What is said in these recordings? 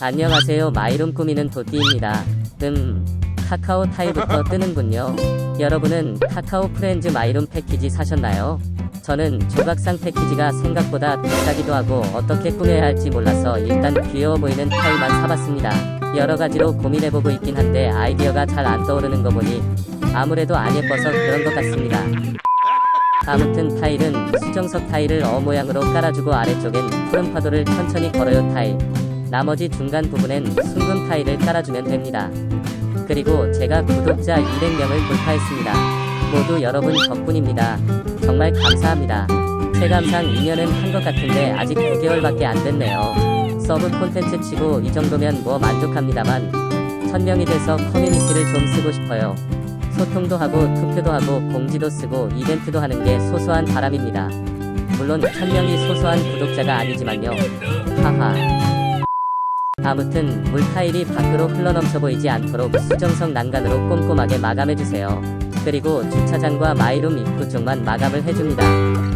안녕하세요. 마이룸 꾸미는 도띠입니다. 음, 카카오 타일부터 뜨는군요. 여러분은 카카오 프렌즈 마이룸 패키지 사셨나요? 저는 조각상 패키지가 생각보다 비싸기도 하고 어떻게 꾸며야 할지 몰라서 일단 귀여워 보이는 타일만 사봤습니다. 여러 가지로 고민해보고 있긴 한데 아이디어가 잘 안 떠오르는 거 보니 아무래도 안 예뻐서 그런 것 같습니다. 아무튼 타일은 수정석 타일을 어 모양으로 깔아주고 아래쪽엔 푸른 파도를 천천히 걸어요 타일. 나머지 중간 부분엔 숭근 타일을 깔아주면 됩니다. 그리고 제가 구독자 200명을 돌파했습니다. 모두 여러분 덕분입니다. 정말 감사합니다. 체감상 2년은 한 것 같은데 아직 9개월밖에 안 됐네요. 서브 콘텐츠 치고 이 정도면 뭐 만족합니다만 1000명이 돼서 커뮤니티를 좀 쓰고 싶어요. 소통도 하고 투표도 하고 공지도 쓰고 이벤트도 하는 게 소소한 바람입니다. 물론 1000명이 소소한 구독자가 아니지만요. 하하. 아무튼 물 타일이 밖으로 흘러넘쳐 보이지 않도록 수정석 난간으로 꼼꼼하게 마감해주세요. 그리고 주차장과 마이룸 입구 쪽만 마감을 해줍니다.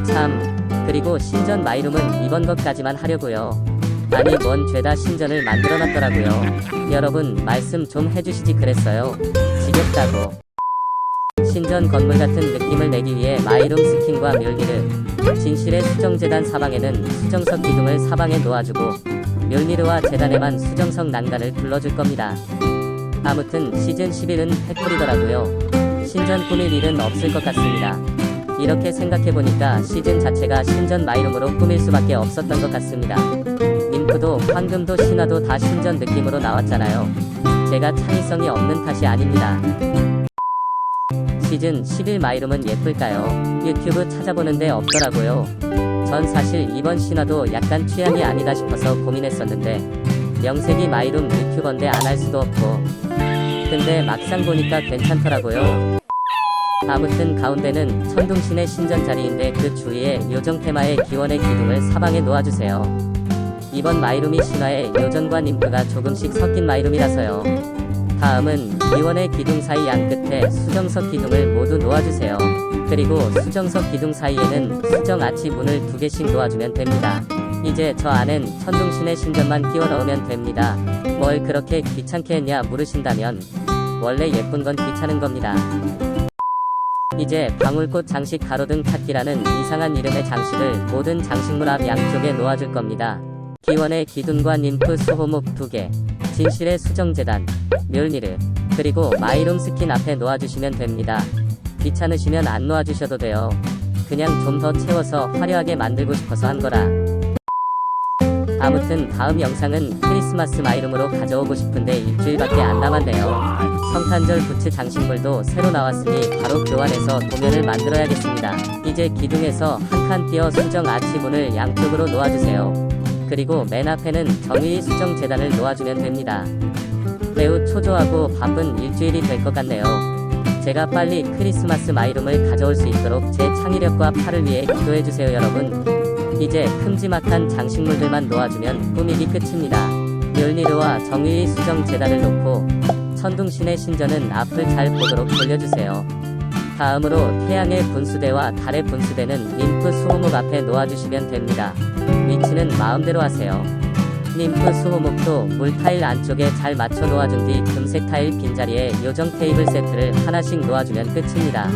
참. 그리고 신전 마이룸은 이번 것까지만 하려고요. 아니 뭔 죄다 신전을 만들어놨더라고요. 여러분 말씀 좀 해주시지 그랬어요. 지겹다고. 신전 건물 같은 느낌을 내기 위해 마이룸 스킨과 멸리르, 진실의 수정재단 사방에는 수정석 기둥을 사방에 놓아주고 멸리르와 재단에만 수정석 난간을 불러줄 겁니다. 아무튼 시즌 11은 패콜이더라고요. 신전 꾸밀 일은 없을 것 같습니다. 이렇게 생각해보니까 시즌 자체가 신전 마이룸으로 꾸밀 수밖에 없었던 것 같습니다. 림프도 황금도 신화도 다 신전 느낌으로 나왔잖아요. 제가 창의성이 없는 탓이 아닙니다. 시즌 11 마이룸은 예쁠까요? 유튜브 찾아보는데 없더라고요. 전 사실 이번 신화도 약간 취향이 아니다 싶어서 고민했었는데 명색이 마이룸 유튜버인데 안 할 수도 없고 근데 막상 보니까 괜찮더라고요. 아무튼 가운데는 천둥신의 신전 자리인데 그 주위에 요정 테마의 기원의 기둥을 사방에 놓아주세요. 이번 마이룸이 신화에 요정과 님프가 조금씩 섞인 마이룸이라서요. 다음은 기원의 기둥 사이 양 끝에 수정석 기둥을 모두 놓아주세요. 그리고 수정석 기둥 사이에는 수정 아치 문을 두 개씩 놓아주면 됩니다. 이제 저 안엔 천둥신의 신전만 끼워 넣으면 됩니다. 뭘 그렇게 귀찮게 했냐 물으신다면 원래 예쁜 건 귀찮은 겁니다. 이제 방울꽃 장식 가로등 찾기라는 이상한 이름의 장식을 모든 장식물 앞 양쪽에 놓아줄 겁니다. 기원의 기둥과 님프 수호목 두 개, 진실의 수정재단, 멸니르, 그리고 마이룸 스킨 앞에 놓아주시면 됩니다. 귀찮으시면 안 놓아주셔도 돼요. 그냥 좀 더 채워서 화려하게 만들고 싶어서 한 거라. 아무튼 다음 영상은 크리스마스 마이룸으로 가져오고 싶은데 일주일밖에 안 남았네요. 성탄절 부츠 장식물도 새로 나왔으니 바로 교환해서 도면을 만들어야겠습니다. 이제 기둥에서 한 칸 띄어 수정 아치문을 양쪽으로 놓아주세요. 그리고 맨 앞에는 정의 수정 재단을 놓아주면 됩니다. 매우 초조하고 바쁜 일주일이 될 것 같네요. 제가 빨리 크리스마스 마이룸을 가져올 수 있도록 제 창의력과 팔을 위해 기도해주세요 여러분. 이제 큼지막한 장식물들만 놓아주면 꾸미기 끝입니다. 멸니르와 정의의 수정 재단을 놓고 천둥신의 신전은 앞을 잘 보도록 돌려주세요. 다음으로 태양의 분수대와 달의 분수대는 림프 수호목 앞에 놓아주시면 됩니다. 위치는 마음대로 하세요. 림프 수호목도 물 타일 안쪽에 잘 맞춰 놓아준 뒤 금색 타일 빈자리에 요정 테이블 세트를 하나씩 놓아주면 끝입니다.